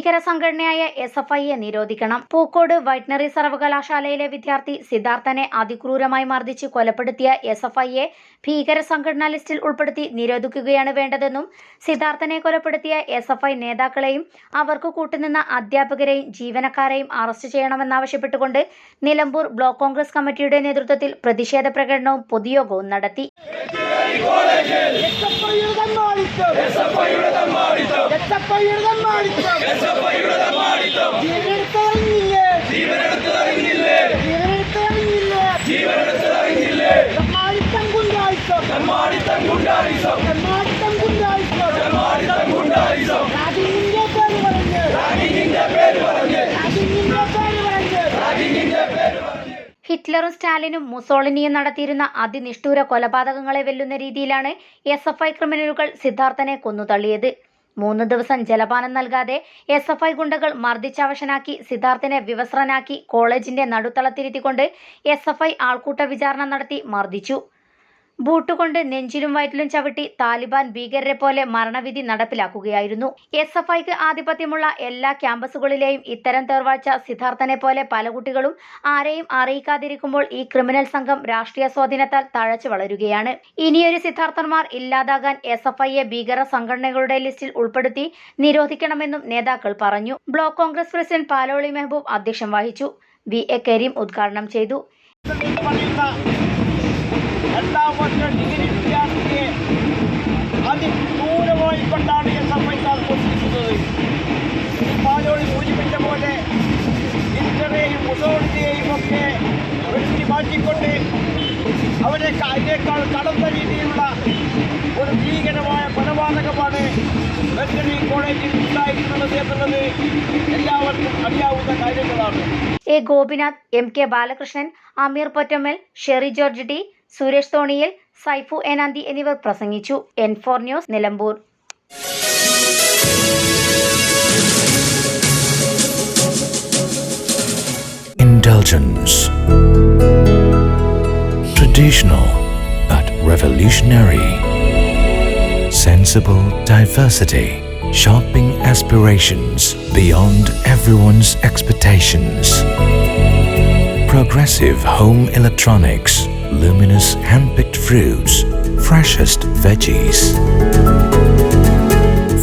ഭീകര സംഘടനയായ S F ഐയെ നിരോധിക്കണം. പൂക്കോട് വൈറ്റ്നറി സർവകലാശാലയിലെ വിദ്യാർത്ഥി സിദ്ധാർത്ഥനെ അതിക്രൂരമായി മർദ്ദിച്ച് കൊലപ്പെടുത്തിയ എസ് എഫ് ഐയെ ഭീകര സംഘടനാ ലിസ്റ്റിൽ ഉൾപ്പെടുത്തി നിരോധിക്കുകയാണ് വേണ്ടതെന്നും സിദ്ധാർത്ഥനെ കൊലപ്പെടുത്തിയ എസ് എഫ് ഐ നേതാക്കളെയും അവർക്ക് കൂട്ടുനിന്ന അധ്യാപകരെയും ജീവനക്കാരെയും അറസ്റ്റ് ചെയ്യണമെന്നാവശ്യപ്പെട്ടുകൊണ്ട് നിലമ്പൂർ ബ്ലോക്ക് കോൺഗ്രസ് കമ്മിറ്റിയുടെ നേതൃത്വത്തിൽ പ്രതിഷേധ പ്രകടനവും പൊതുയോഗവും നടത്തി. ഹിറ്റ്ലറും സ്റ്റാലിനും മുസോളിനിയും നടത്തിയിരുന്ന അതിനിഷ്ഠൂര കൊലപാതകങ്ങളെ വെല്ലുന്ന രീതിയിലാണ് എസ് എഫ് ഐ ക്രിമിനലുകൾ സിദ്ധാർത്ഥനെ കൊന്നുതള്ളിയത്. മൂന്ന് ദിവസം ജലപാനം നൽകാതെ എസ് എഫ് ഐ ഗുണ്ടകൾ മർദ്ദിച്ചവശനാക്കി സിദ്ധാർത്ഥനെ വിവസ്ത്രനാക്കി കോളേജിന്റെ നടുത്തളത്തിരുത്തിക്കൊണ്ട് എസ് എഫ് ഐ ആൾക്കൂട്ട വിചാരണ നടത്തി മർദ്ദിച്ചു. ബൂട്ടുകൊണ്ട് നെഞ്ചിലും വയറ്റിലും ചവിട്ടി താലിബാൻ ഭീകരരെ പോലെ മരണവിധി നടപ്പിലാക്കുകയായിരുന്നു. എസ് എഫ് ഐക്ക് ആധിപത്യമുള്ള എല്ലാ ക്യാമ്പസുകളിലെയും ഇത്തരം തേർവാഴ്ച സിദ്ധാർത്ഥനെ പോലെ പല കുട്ടികളും ആരെയും അറിയിക്കാതിരിക്കുമ്പോൾ ഈ ക്രിമിനൽ സംഘം രാഷ്ട്രീയ സ്വാധീനത്താൽ തഴച്ചു വളരുകയാണ്. ഇനിയൊരു സിദ്ധാർത്ഥന്മാർ ഇല്ലാതാകാൻ എസ് എഫ് ഐയെ ഭീകര സംഘടനകളുടെ ലിസ്റ്റിൽ ഉൾപ്പെടുത്തി നിരോധിക്കണമെന്നും നേതാക്കൾ പറഞ്ഞു. Block Congress president Paloli Mehaboob അധ്യക്ഷം വഹിച്ചു. വി എ കരീം ഉദ്ഘാടനം ചെയ്തു. രണ്ടാം ഡിഗ്രി വിദ്യാർത്ഥിയെ അതിക്രൂരമായി കൊണ്ടാണ് എസ് എഫ് ഐക്കാർ കൊണ്ടിരിക്കുന്നത് പാലോളി സൂചിപ്പിച്ച പോലെ ഹിസ്റ്ററേയും മുസോളിനെയും ഒക്കെ വെട്ടി മാറ്റിക്കൊണ്ട് അവരെ അതിനേക്കാൾ കടന്ന രീതിയിലുള്ള ഒരു ഭീകരമായ കൊലപാതകമാണ് വെറ്ററി കോളേജിൽ ഉണ്ടായിരിക്കുന്നത് എന്നുള്ളത് എല്ലാവർക്കും അറിയാവുന്ന കാര്യങ്ങളാണ്. A Gopinath M K Balakrishnan Ameer Pottammal Shery George T Suresh Thoniyil Saifu എനാന്തി എന്നിവർ പ്രസംഗിച്ചു N four news Nilambur. Traditional but revolutionary. Sensible diversity. Shopping aspirations beyond everyone's expectations. Progressive home electronics. Luminous hand-picked fruits. Freshest veggies.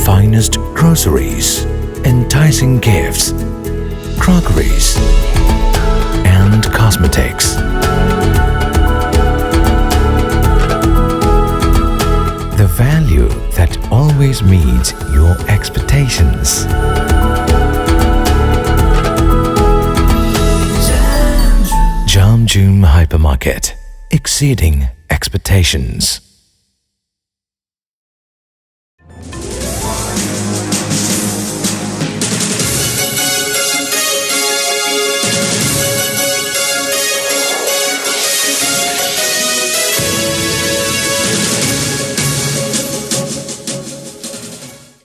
Finest groceries. Enticing gifts. Crockeries and cosmetics. The value that always meets your expectations. Jam June Hypermarket, exceeding expectations.